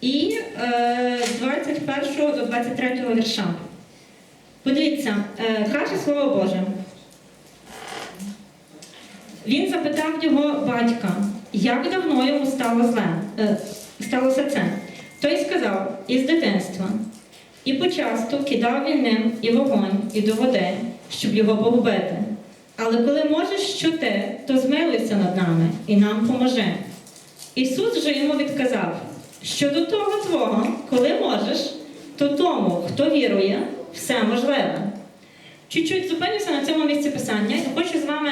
і е, 21 до 23 вірша. Подивіться, каже Слово Боже. Він запитав його батька, як давно йому стало зле, е, сталося це. Той сказав, із дитинства. І почасту кидав він ним і вогонь, і до води, щоб його погубити. Але коли можеш що ти, то змилуйся над нами і нам поможи. Ісус же йому відказав, що до того твого, коли можеш, то тому, хто вірує, все можливе. Чуть-чуть зупинюся на цьому місці писання і хочу з вами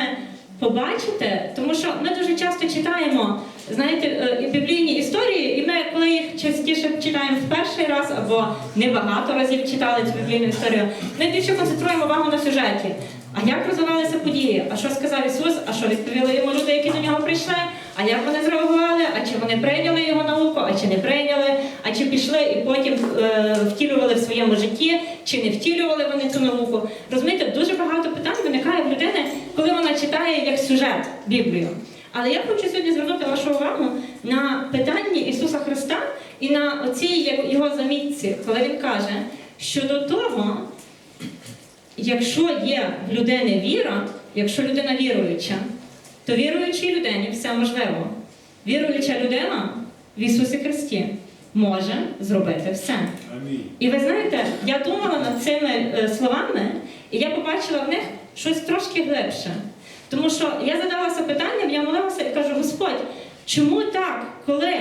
побачити, тому що ми дуже часто читаємо, знаєте, е, біблійні історії, і ми, коли їх частіше читаємо в перший раз або небагато разів читали цю біблійну історію, ми більше концентруємо увагу на сюжеті. А як розвивалися події? А що сказав Ісус? А що відповіли йому люди, які до нього прийшли? А як вони зреагували? А чи вони прийняли його науку, а чи не прийняли? А чи пішли і потім е, втілювали в своєму житті, чи не втілювали вони цю науку? Розумієте, дуже багато питань виникає в людини, коли вона читає як сюжет Біблію. Але я хочу сьогодні звернути вашу увагу на питання Ісуса Христа і на оцій його замітці, коли він каже, що до того, якщо є в людини віра, якщо людина віруюча, то віруючій людині все можливо. Віруюча людина в Ісусі Христі може зробити все. Амінь. І ви знаєте, я думала над цими е, словами, і я побачила в них щось трошки глибше. Тому що я задалася питанням, я молилася і кажу, Господь, чому так, коли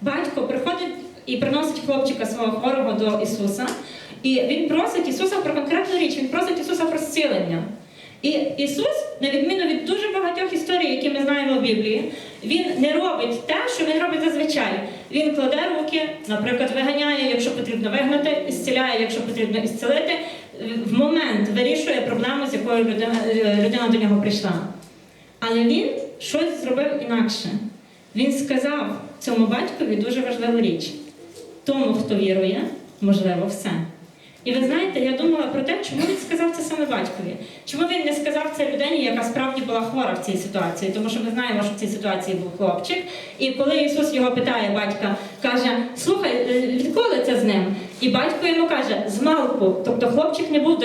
батько приходить і приносить хлопчика свого хворого до Ісуса, і він просить Ісуса про конкретну річ, він просить Ісуса про зцілення. І Ісус, на відміну від дуже багатьох історій, які ми знаємо в Біблії, Він не робить те, що він робить зазвичай. Він кладе руки, наприклад, виганяє, якщо потрібно вигнати, ісціляє, якщо потрібно ісцілити. В момент вирішує проблему, з якою людина, е, людина до нього прийшла. Але він щось зробив інакше. Він сказав цьому батькові дуже важливу річ: тому, хто вірує, можливо, все. І ви знаєте, я думала про те, чому він сказав це саме батькові. Чому він не сказав це людині, яка справді була хвора в цій ситуації? Тому що ми знаємо, що в цій ситуації був хлопчик. І коли Ісус його питає, батька каже: Слухай, е, відколи це з ним? І батько йому каже, з малку. Тобто хлопчик не був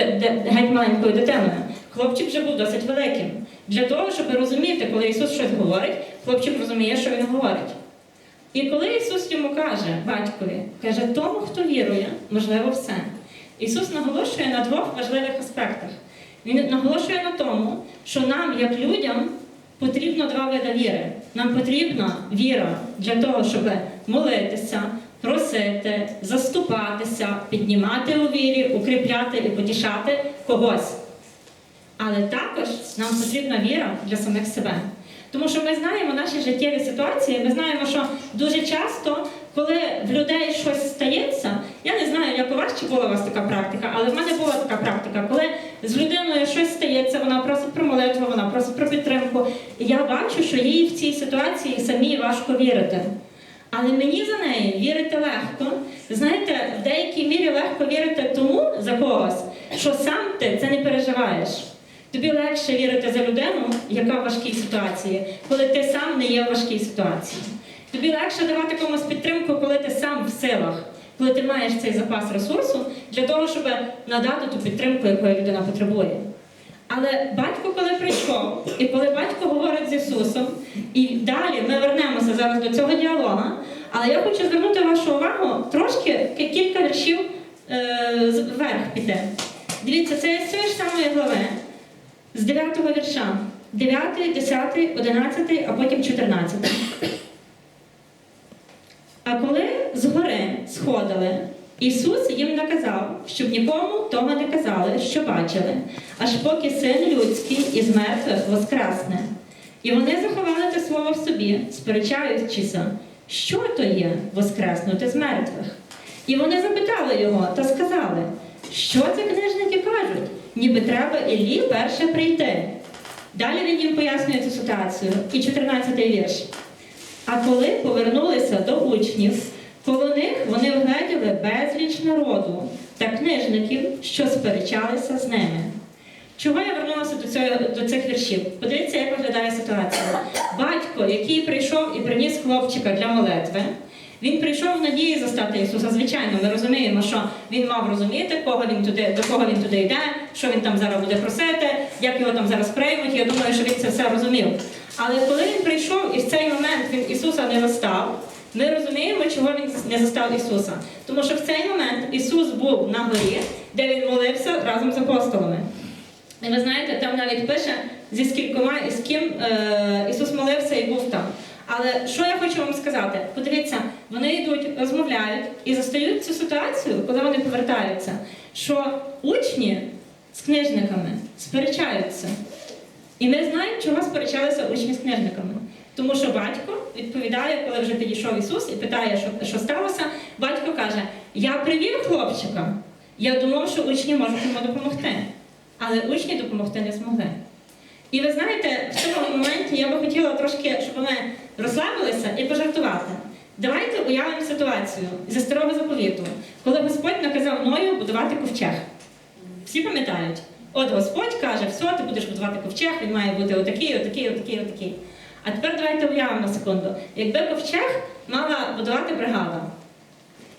геть маленькою дитиною. Хлопчик вже був досить великим. Для того, щоб розуміти, коли Ісус щось говорить, хлопчик розуміє, що він говорить. І коли Ісус йому каже, батькові, каже, тому, хто вірує, можливо, все. Ісус наголошує на двох важливих аспектах. Він наголошує на тому, що нам, як людям, потрібно два види віри. Нам потрібна віра для того, щоб молитися, просити, заступатися, піднімати у вірі, укріпляти і потішати когось. Але також нам потрібна віра для самих себе. Тому що ми знаємо наші життєві ситуації, ми знаємо, що дуже часто, коли в людей щось стається, я не знаю, як у вас чи була у вас така практика, але в мене була така практика, коли з людиною щось стається, вона просить про молитву, вона просить про підтримку. Я бачу, що їй в цій ситуації самій важко вірити. Але мені за неї вірити легко. Знаєте, в деякій мірі легко вірити тому за когось, що сам ти це не переживаєш. Тобі легше вірити за людину, яка в важкій ситуації, коли ти сам не є в важкій ситуації. Тобі легше давати комусь підтримку, коли ти сам в силах, коли ти маєш цей запас ресурсу для того, щоб надати ту підтримку, якої людина потребує. Але батько, коли прийшов, і коли батько говорить з Ісусом, і далі ми вернемося зараз до цього діалога, але я хочу звернути вашу увагу трошки кілька віршів е, вверх піти. Дивіться, це з цієї ж самої глави, з 9 вірша. 9, 10, 11, а потім 14. А коли згори сходили, Ісус їм наказав, щоб нікому того не казали, що бачили, аж поки син людський із мертвих воскресне. І вони заховали те слово в собі, сперечаючися, що то є воскреснути з мертвих. І вони запитали його та сказали, що це книжники кажуть, ніби треба Іллі перше прийти. Далі він їм пояснює цю ситуацію. І 14-й вірш. А коли повернулися до учнів, коло них вони вгледіли безліч народу та книжників, що сперечалися з ними. Чого я вернулася до, цього, до цих віршів? Подивіться, як виглядає ситуація. Батько, який прийшов і приніс хлопчика для молитви, Він прийшов в надії застати Ісуса. Звичайно, ми розуміємо, що він мав розуміти, кого він туди, до кого він туди йде, що він там зараз буде просити, як його там зараз приймуть. Я думаю, що він це все розумів. Але коли він прийшов і в цей момент він Ісуса не застав, ми розуміємо, чого він не застав Ісуса. Тому що в цей момент Ісус був на горі, де він молився разом з апостолами. І ви знаєте, там навіть пише, зі скількома і з ким е, Ісус молився і був там. Але що я хочу вам сказати? Подивіться, вони йдуть, розмовляють і застають цю ситуацію, коли вони повертаються, що учні з книжниками сперечаються. І ми знаємо, чого сперечалися учні з книжниками. Тому що батько відповідає, коли вже підійшов Ісус і питає, що, що сталося. Батько каже: Я привів хлопчика. Я думав, що учні можуть йому допомогти. Але учні допомогти не змогли. І ви знаєте, в цьому моменті я би хотіла трошки, щоб ми розслабилися і пожартувати. Давайте уявимо ситуацію зі старого заповіту, коли Господь наказав Ною будувати ковчег. Всі пам'ятають, от Господь каже, все, ти будеш будувати ковчег, він має бути отакий, отакий, отакий, отакий. А тепер давайте уявимо секунду. Якби ковчег мала будувати бригада,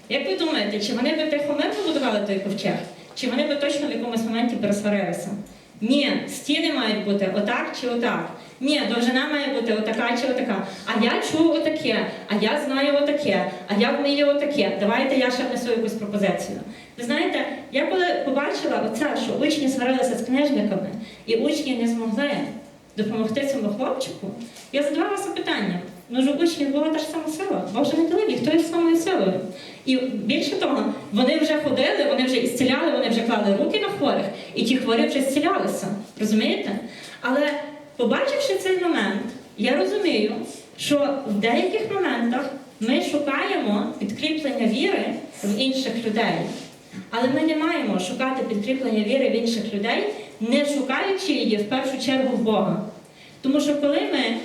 як ви думаєте, чи вони би тихомирно будували той ковчег? Чи вони би точно в якомусь моменті пересварилися? Ні, стіни мають бути отак чи отак. Ні, довжина має бути отака чи отака. А я чув отаке, а я знаю отаке, а я вмію отаке. Давайте я ще внесу якусь пропозицію. Ви знаєте, я коли побачила оце, що учні сварилися з книжниками, і учні не змогли допомогти цьому хлопчику, я задавалася питанням. Ну ж у учнів була та ж сама сила, Бог же не дали їх тою самою силою. І більше того, вони вже ходили, вони вже ісціляли, вони вже клали руки на хворих, і ті хворі вже зцілялися. Розумієте? Але побачивши цей момент, я розумію, що в деяких моментах ми шукаємо підкріплення віри в інших людей. Але ми не маємо шукати підкріплення віри в інших людей, не шукаючи її в першу чергу в Бога. Тому що коли ми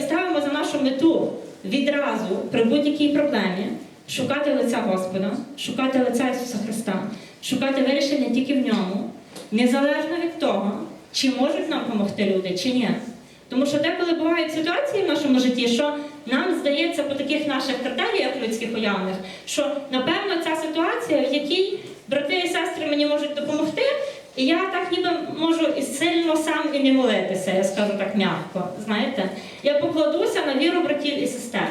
ставимо за нашу мету відразу при будь-якій проблемі шукати лиця Господа, шукати лиця Ісуса Христа, шукати вирішення тільки в ньому, незалежно від того, чи можуть нам допомогти люди, чи ні. Тому що деколи бувають ситуації в нашому житті, що нам здається по таких наших критеріях людських уявних, що напевно ця ситуація, в якій брати і сестри мені можуть допомогти, і я так ніби можу і сильно сам і не молитися, я скажу так м'яко. Знаєте, я покладуся на віру братів і сестер.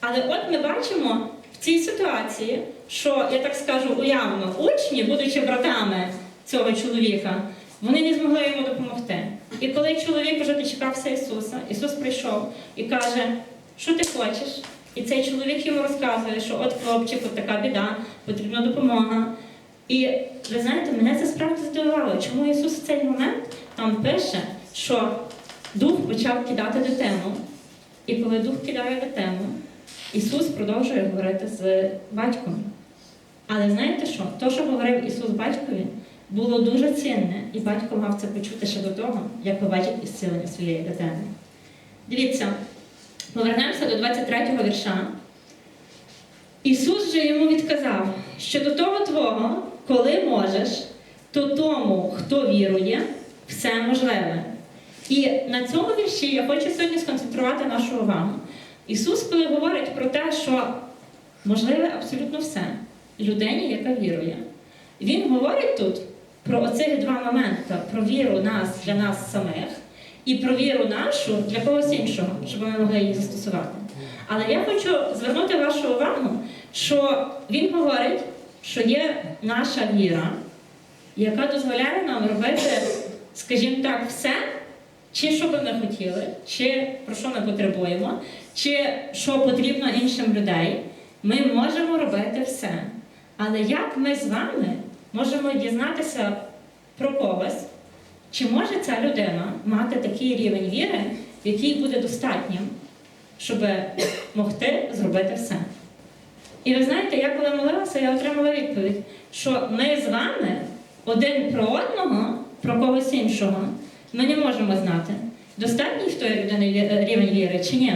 Але от ми бачимо в цій ситуації, що я так скажу уявно, учні, будучи братами цього чоловіка, вони не змогли йому допомогти. І коли чоловік вже дочекався Ісуса, Ісус прийшов і каже, що ти хочеш? І цей чоловік йому розказує, що от хлопчик, от така біда, потрібна допомога. І ви знаєте, мене це справді здивувало, чому Ісус в цей момент там пише, що дух почав кидати дитину. І коли дух кидає дитину, Ісус продовжує говорити з батьком. Але знаєте що? То, що говорив Ісус батькові, було дуже цінне, і батько мав це почути ще до того, як побачив ісцілення своєї дитини. Дивіться, повернемося до 23-го вірша. Ісус же йому відказав, що до того твого, коли можеш, то тому, хто вірує, все можливе. І на цьому вірші я хочу сьогодні сконцентрувати нашу увагу. Ісус, коли говорить про те, що можливе абсолютно все людині, яка вірує, Він говорить тут про оцих два моменти: про віру нас для нас самих і про віру нашу для когось іншого, щоб ми могли її застосувати. Але я хочу звернути вашу увагу, що він говорить, що є наша віра, яка дозволяє нам робити, скажімо так, все, чи що би ми хотіли, чи про що ми потребуємо, чи що потрібно іншим людей. Ми можемо робити все. Але як ми з вами можемо дізнатися про когось, чи може ця людина мати такий рівень віри, який буде достатнім, щоб могти зробити все? І ви знаєте, я коли молилася, я отримала відповідь, що ми з вами один про одного, про когось іншого, ми не можемо знати, достатній в тої людини рівень віри чи ні.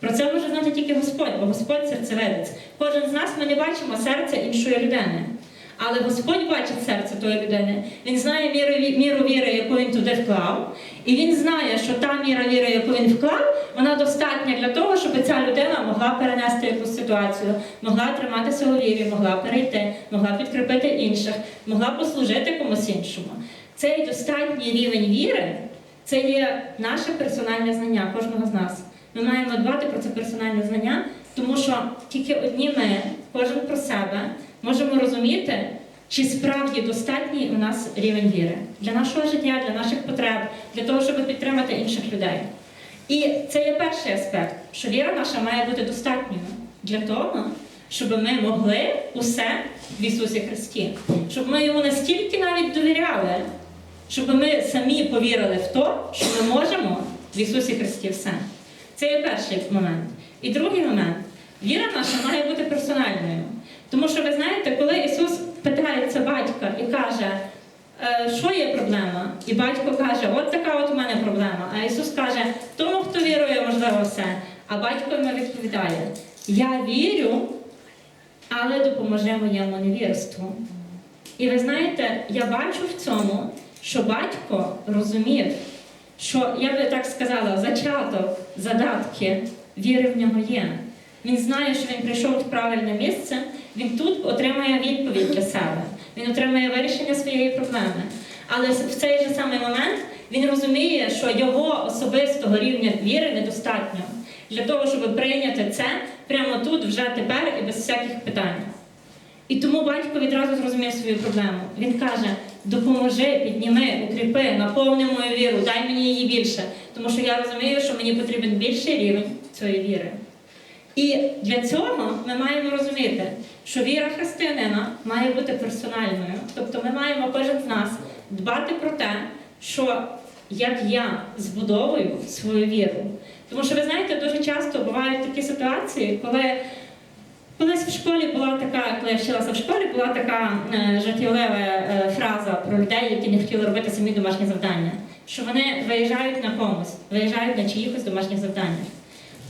Про це може знати тільки Господь, бо Господь серцеведець. Кожен з нас ми не бачимо серця іншої людини. Але Господь бачить серце тої людини. Він знає міру, міру віри, яку він туди вклав. І він знає, що та міра віри, яку він вклав, вона достатня для того, щоб ця людина могла перенести якусь ситуацію, могла триматися у вірі, могла перейти, могла підкріпити інших, могла послужити комусь іншому. Цей достатній рівень віри це є наше персональне знання кожного з нас. Ми маємо дбати про це персональне знання, тому що тільки одні ми, кожен про себе, можемо розуміти, чи справді достатній у нас рівень віри для нашого життя, для наших потреб, для того, щоб підтримати інших людей. І це є перший аспект, що віра наша має бути достатньою для того, щоб ми могли усе в Ісусі Христі, щоб ми йому настільки навіть довіряли, щоб ми самі повірили в те, що ми можемо в Ісусі Христі все. Це є перший момент. І другий момент віра наша має бути персональною. Тому що ви знаєте, коли Ісус питається батька і каже, «Е, що є проблема? І батько каже, от така от у мене проблема. А Ісус каже, тому, хто вірує, можливо, все. А батько йому відповідає: Я вірю, але допоможи моєму невірству. І ви знаєте, я бачу в цьому, що батько розумів, що я би так сказала, зачаток, задатки віри в нього є. Він знає, що він прийшов в правильне місце, він тут отримає відповідь для себе, він отримає вирішення своєї проблеми. Але в цей же самий момент він розуміє, що його особистого рівня віри недостатньо для того, щоб прийняти це прямо тут, вже тепер і без всяких питань. І тому батько відразу зрозумів свою проблему. Він каже: допоможи, підніми, укріпи, наповни мою віру, дай мені її більше. Тому що я розумію, що мені потрібен більший рівень цієї віри. І для цього ми маємо розуміти, що віра християнина має бути персональною. Тобто ми маємо кожен з нас дбати про те, що як я збудовую свою віру. Тому що ви знаєте, дуже часто бувають такі ситуації, коли Колись в школі була така, коли я вчилася в школі, була така е, жартівлива е, фраза про людей, які не хотіли робити самі домашні завдання, що вони виїжджають на комусь, виїжджають на чиїхось домашніх завданнях.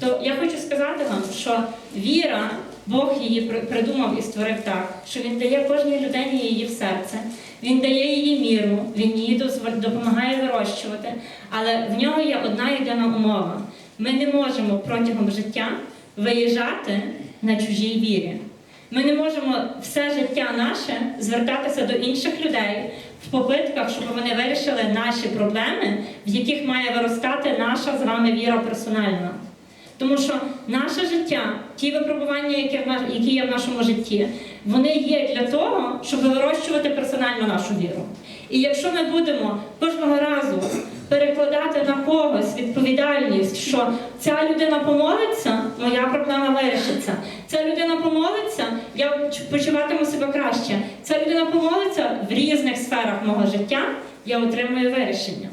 То я хочу сказати вам, що віра, Бог її при- придумав і створив так, що Він дає кожній людині її в серце, Він дає її міру, Він її допомагає вирощувати, але в нього є одна єдина умова. Ми не можемо протягом життя виїжджати на чужій вірі. Ми не можемо все життя наше звертатися до інших людей в попитках, щоб вони вирішили наші проблеми, в яких має виростати наша з вами віра персональна. Тому що наше життя, ті випробування, які, є в нашому житті, вони є для того, щоб вирощувати персонально нашу віру. І якщо ми будемо кожного разу перекладати на когось відповідальність, що ця людина помолиться, моя проблема вирішиться. Ця людина помолиться, я почуватиму себе краще. Ця людина помолиться в різних сферах мого життя, я отримую вирішення.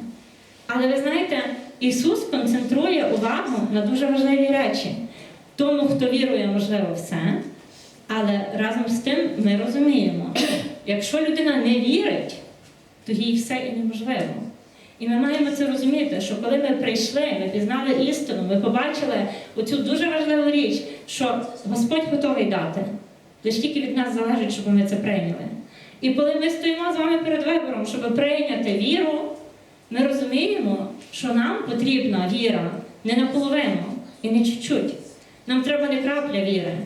Але ви знаєте, Ісус концентрує увагу на дуже важливі речі. Тому, хто вірує, можливо, все. Але разом з тим ми розуміємо, якщо людина не вірить, то їй все і неможливо. І ми маємо це розуміти, що коли ми прийшли, ми пізнали істину, ми побачили оцю дуже важливу річ, що Господь готовий дати. Лише тільки від нас залежить, щоб ми це прийняли. І коли ми стоїмо з вами перед вибором, щоб прийняти віру, ми розуміємо, що нам потрібна віра не наполовину і не чуть-чуть. Нам треба не крапля віри.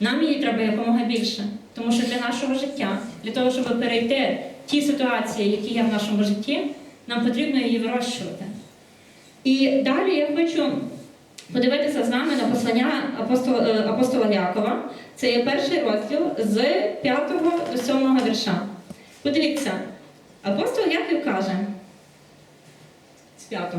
Нам її треба якомога більше. Тому що для нашого життя, для того, щоб перейти ті ситуації, які є в нашому житті, нам потрібно її вирощувати. І далі я хочу подивитися з вами на послання апостола, е, апостола Якова. Це є перший розділ з 5 до 7 вірша. Подивіться, апостол Яків каже з 5.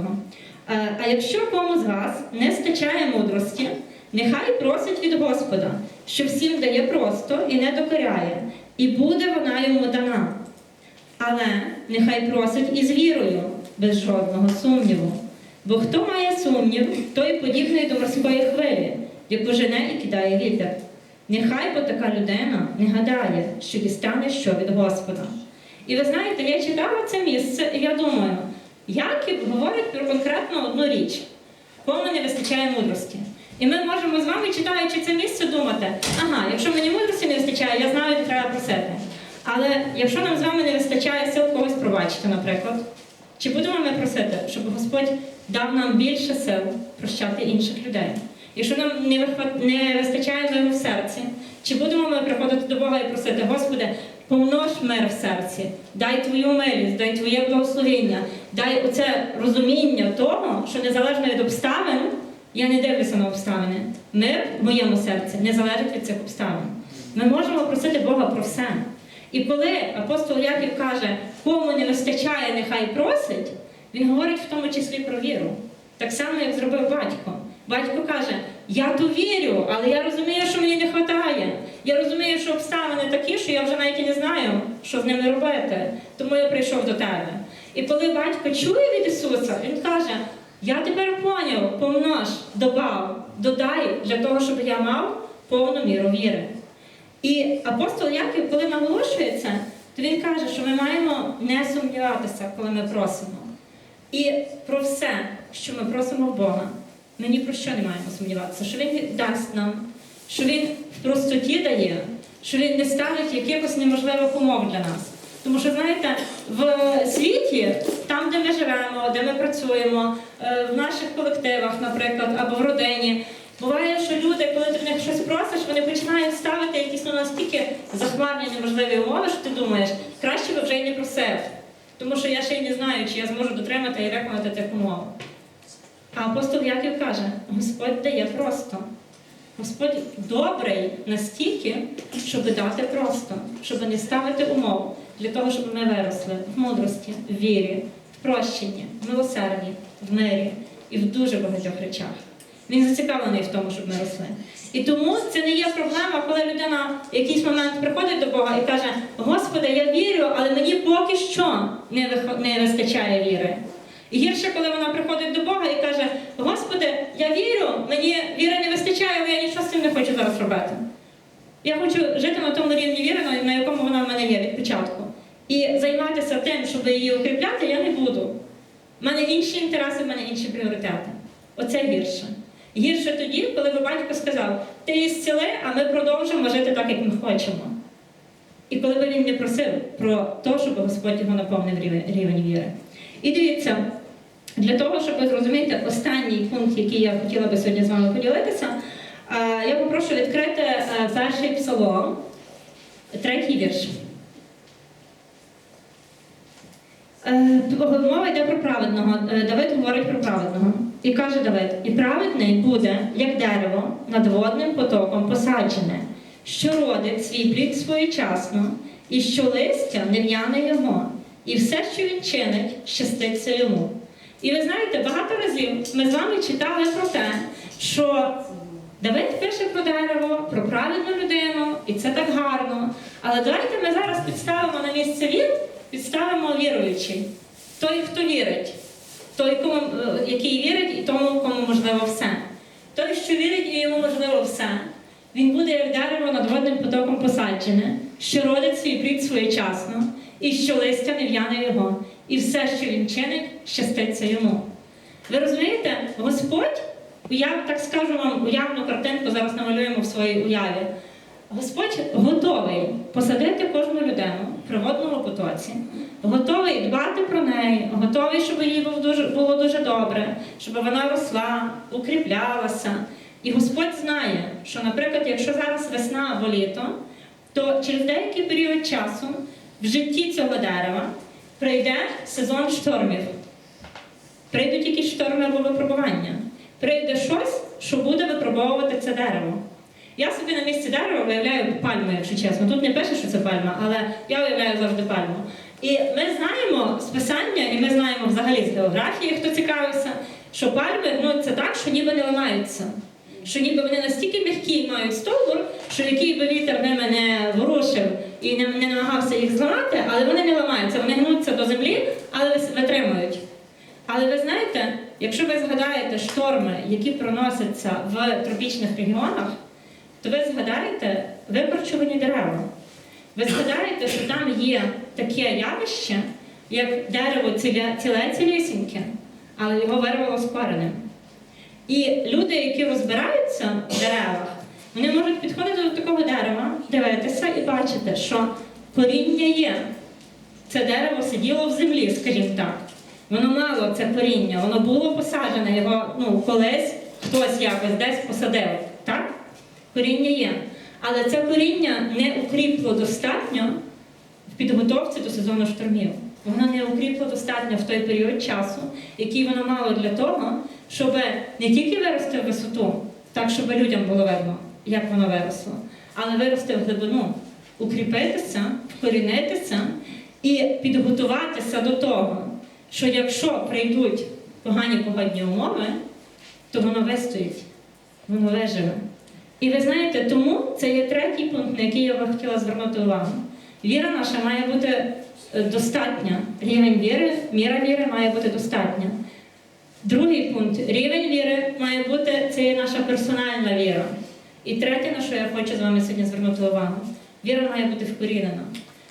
«Е, А якщо кому з вас не стачає мудрості, нехай просить від Господа, що всім дає просто і не докоряє, і буде вона йому дана. Але нехай просить із вірою, без жодного сумніву. Бо хто має сумнів, той подібний до морської хвилі, яку жене і кидає вітер. Нехай бо така людина не гадає, що дістане що від Господа. І ви знаєте, я читала це місце, і я думаю, Яків говорить про конкретно одну річ, кому не вистачає мудрості. І ми можемо з вами, читаючи це місце, думати, ага, якщо мені мудрості не вистачає, я знаю, де треба просити. Але якщо нам з вами не вистачає сил когось пробачити, наприклад, чи будемо ми просити, щоб Господь дав нам більше сил прощати інших людей? Якщо нам не, вистачає миру в серці, чи будемо ми приходити до Бога і просити, Господи, помнож мир в серці, дай Твою милість, дай Твоє благословення, дай оце розуміння того, що незалежно від обставин, я не дивлюся на обставини. Мир в моєму серці не залежить від цих обставин. Ми можемо просити Бога про все. І коли апостол Яків каже, кому не вистачає, нехай просить, він говорить в тому числі про віру. Так само, як зробив батько. Батько каже: Я то вірю, але я розумію, що мені не вистачає. Я розумію, що обставини такі, що я вже навіть не знаю, що з ними робити. Тому я прийшов до тебе. І коли батько чує від Ісуса, він каже: Я тепер поняв, помнож, добав, додай для того, щоб я мав повну міру віри. І апостол Яків, коли наголошує це, то він каже, що ми маємо не сумніватися, коли ми просимо. І про все, що ми просимо в Бога, ми ні про що не маємо сумніватися, що Він дасть нам, що Він в простоті дає, що Він не ставить якихось неможливих умов для нас. Тому що, знаєте, в світі, там, де ми живемо, де ми працюємо, е, в наших колективах, наприклад, або в родині, буває, що люди, коли ти в них щось просиш, вони починають ставити якісь ну, настільки захмарні неможливі умови, що ти думаєш, краще би вже й не просив. Тому що я ще й не знаю, чи я зможу дотримати і виконати тих умов. А апостол Яків каже: Господь дає просто. Господь добрий настільки, щоб дати просто, щоб не ставити умов для того, щоб ми виросли в мудрості, в вірі, в прощенні, в милосерді, в мирі і в дуже багатьох речах. Він зацікавлений в тому, щоб ми росли. І тому це не є проблема, коли людина в якийсь момент приходить до Бога і каже: Господи, я вірю, але мені поки що не, вистачає віри. Гірше, коли вона приходить до Бога і каже: Господи, я вірю, мені віри не вистачає, але я нічого з цим не хочу зараз робити. Я хочу жити на тому рівні віри, на- якому вона в мене є від початку. І займатися тим, щоб її укріпляти, я не буду. У мене інші інтереси, в мене інші пріоритети. Оце гірше. Гірше тоді, коли би батько сказав, ти її зціли, а ми продовжимо жити так, як ми хочемо. І коли би він не просив про те, щоб Господь його наповнив рівень віри. І дивіться, для того, щоб ви зрозуміти останній пункт, який я хотіла би сьогодні з вами поділитися, я попрошу відкрити е, перший псалом, третій вірш. Е, Мова йде про праведного. Е, Давид говорить про праведного. І каже Давид: і праведний буде, як дерево, над водним потоком посаджене, що родить свій плід своєчасно, і що листя не в'яне його, і все, що він чинить, щаститься йому. І ви знаєте, багато разів ми з вами читали про те, що Давид пише про дерево, про праведну людину, і це так гарно. Але давайте ми зараз підставимо на місце він, підставимо віруючий. Той, хто вірить, той, кому, е, який вірить, і тому, кому можливо все. Той, що вірить, і йому можливо все. Він буде як дерево над водним потоком посаджене, що родить свій плід своєчасно, і що листя не в'яне його, і все, що він чинить, щаститься йому. Ви розумієте, Господь, я так скажу вам уявну картинку, зараз намалюємо в своїй уяві. Господь готовий посадити кожну людину при водному потоці, готовий дбати про неї, готовий, щоб їй було дуже, було дуже добре, щоб вона росла, укріплялася. І Господь знає, що, наприклад, якщо зараз весна або літо, то через деякий період часу в житті цього дерева прийде сезон штормів. Прийдуть якісь шторми або випробування. Прийде щось, що буде випробовувати це дерево. Я собі на місці дерева виявляю пальму, якщо чесно. Тут не пише, що це пальма, але я виявляю завжди пальму. І ми знаємо з писання, і ми знаємо взагалі з географії, хто цікавився, що пальми ну, це так, що ніби не ламаються. Що ніби вони настільки м'які мають стовбур, що який би вітер не ворушив і не, не намагався їх зламати, але вони не ламаються, вони гнуться до землі, але витримують. Але ви знаєте, якщо ви згадаєте шторми, які проносяться в тропічних регіонах, то ви згадаєте викорчувані дерева. Ви згадаєте, що там є таке явище, як дерево ціле, цілісіньке, але його вирвало з. І люди, які розбираються в деревах, вони можуть підходити до такого дерева, дивитися і бачити, що коріння є. Це дерево сиділо в землі, скажімо так. Воно мало це коріння, воно було посаджене, його ну, колись хтось якось десь посадив. Так? Коріння є. Але це коріння не укріпло достатньо в підготовці до сезону штормів. Воно не укріпло достатньо в той період часу, який воно мало для того, щоб не тільки вирости в висоту, так щоб людям було видно, як воно виросло, але вирости в глибину, укріпитися, вкорінитися і підготуватися до того, що якщо прийдуть погані погодні умови, то воно вистоїть, воно виживе. І ви знаєте, тому це є третій пункт, на який я би хотіла звернути увагу. Віра наша має бути достатня. Рівень віри, міра віри має бути достатня. Другий пункт рівень віри має бути це є наша персональна віра. І третє, на що я хочу з вами сьогодні звернути увагу, віра має бути вкорінена.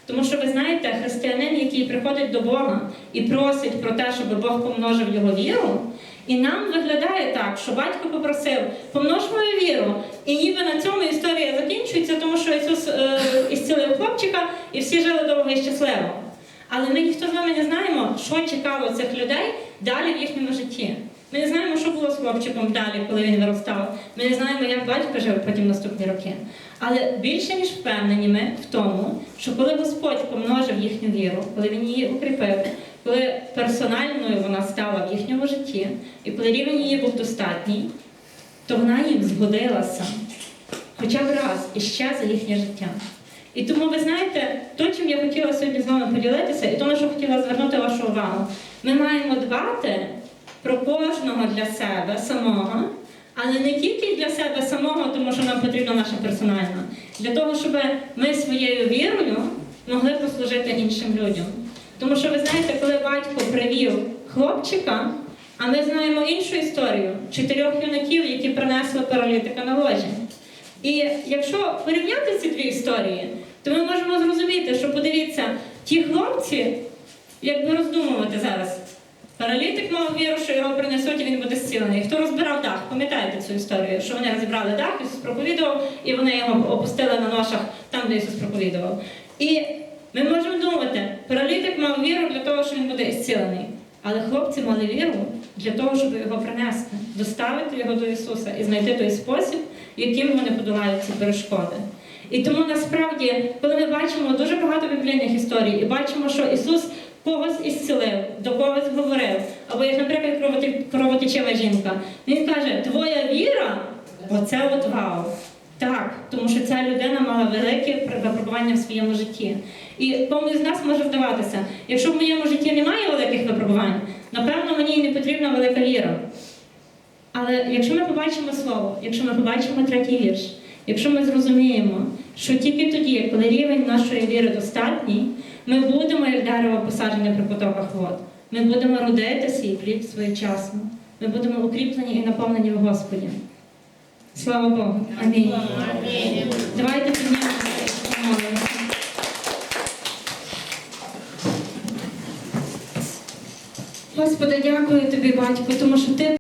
Тому що ви знаєте, християнин, який приходить до Бога і просить про те, щоб Бог помножив його віру, і нам виглядає так, що батько попросив помнож мою віру, і ніби на цьому історія закінчується, тому що Ісус е, ісцілив хлопчика, і всі жили довго і щасливо. Але ми ніхто з вами не знаємо, що чекало цих людей далі в їхньому житті. Ми не знаємо, що було з хлопчиком далі, коли він виростав. Ми не знаємо, як батько жив потім наступні роки. Але більше ніж впевнені ми в тому, що коли Господь помножив їхню віру, коли він її укріпив, коли персональною вона стала в їхньому житті, і коли рівень її був достатній, то вона їм згодилася хоча б раз і ще за їхнє життя. І тому ви знаєте, то, чим я хотіла сьогодні з вами поділитися, і то, на що хотіла звернути вашу увагу, ми маємо дбати про кожного для себе самого, але не тільки для себе самого, тому що нам потрібна наша персональна, для того, щоб ми своєю вірою могли послужити іншим людям. Тому що ви знаєте, коли батько привів хлопчика, а ми знаємо іншу історію чотирьох юнаків, які принесли паралітика на ложі. І якщо порівняти ці дві історії, то ми можемо зрозуміти, що подивіться, ті хлопці, якби роздумувати зараз. Паралітик мав віру, що його принесуть і він буде зцілений. Хто розбирав дах? Пам'ятаєте цю історію? Що вони розібрали дах, Ісус проповідував, і вони його опустили на ношах там, де Ісус проповідував. І ми можемо думати, паралітик мав віру для того, що він буде зцілений. Але хлопці мали віру для того, щоб його принести, доставити його до Ісуса і знайти той спосіб, яким вони подолають ці перешкоди. І тому насправді, коли ми бачимо дуже багато біблійних історій і бачимо, що Ісус когось ісцілив, до когось говорив, або як, наприклад, кровотечева жінка, Він каже, твоя віра оце от вау. Так, тому що ця людина мала велике випробування в своєму житті. І комусь з нас може вдаватися, якщо в моєму житті немає великих випробувань, напевно, мені і не потрібна велика віра. Але якщо ми побачимо слово, якщо ми побачимо третій вірш, якщо ми зрозуміємо, що тільки тоді, коли рівень нашої віри достатній, ми будемо як дерево посаджене при потоках вод. Ми будемо родити свій плід своєчасно. Ми будемо укріплені і наповнені в Господі. Слава Богу. Амінь. Давайте піднімемося. Господи, дякую тобі, батько, тому що ти